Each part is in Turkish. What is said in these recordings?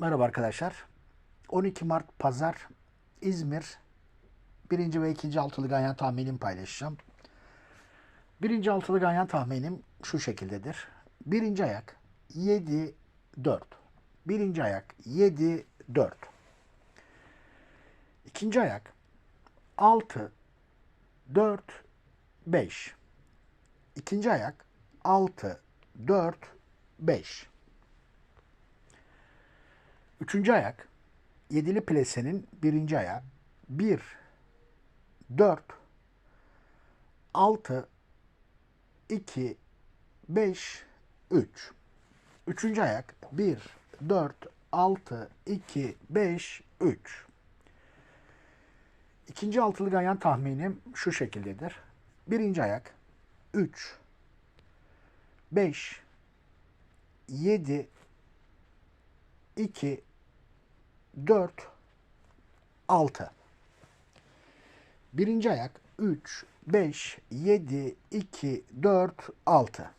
Merhaba arkadaşlar. 12 Mart Pazar İzmir birinci ve ikinci altılı ganyan tahminimi paylaşacağım. Birinci altılı ganyan tahminim şu şekildedir. Birinci ayak 7 4. Birinci ayak 7 4. İkinci ayak 6 4 5. İkinci ayak 6 4 5. Üçüncü ayak yedili plesenin birinci ayağı. 1 4 6 2 5 3 Üçüncü ayak 1 4 6 2 5 3 İkinci altılı ganyan tahminim şu şekildedir. Birinci ayak 3 5 7 2 4 6 Birinci ayak 3 5 7 2 4 6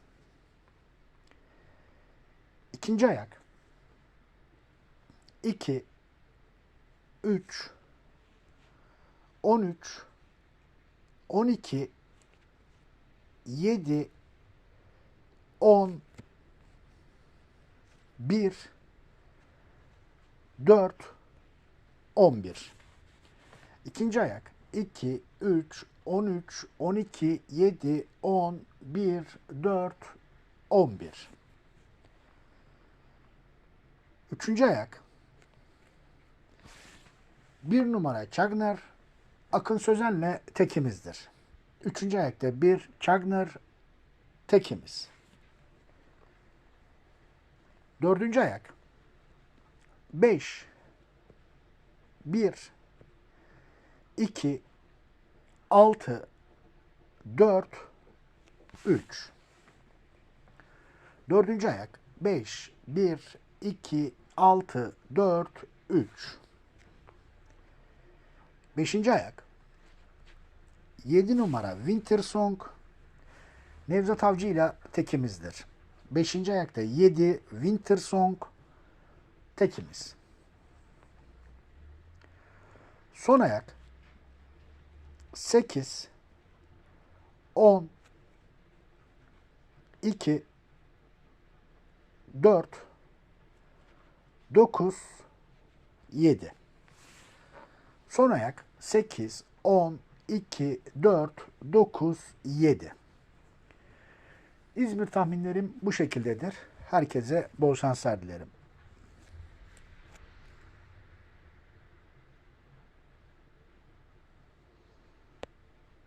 İkinci ayak 2 3 13 12 7 10 1 4 11 İkinci ayak. 2 3 13 12 7 10 1 4 11 Üçüncü ayak. Bir numara Çagner Akın Sözen'le tekimizdir. Üçüncü ayakta bir Çagner tekimiz. Dördüncü ayak 5 1 2 6 4 3 Dördüncü ayak. 5 1 2 6 4 3 Beşinci ayak. 7 numara Winter Song. Nevzat Avcı ile tekimizdir. Beşinci ayakta 7 Winter Song tekimiz. Son ayak. 8 10 2 4 9 7 Son ayak. 8 10 2 4 9 7 İzmir tahminlerim bu şekildedir. Herkese bol şanslar dilerim.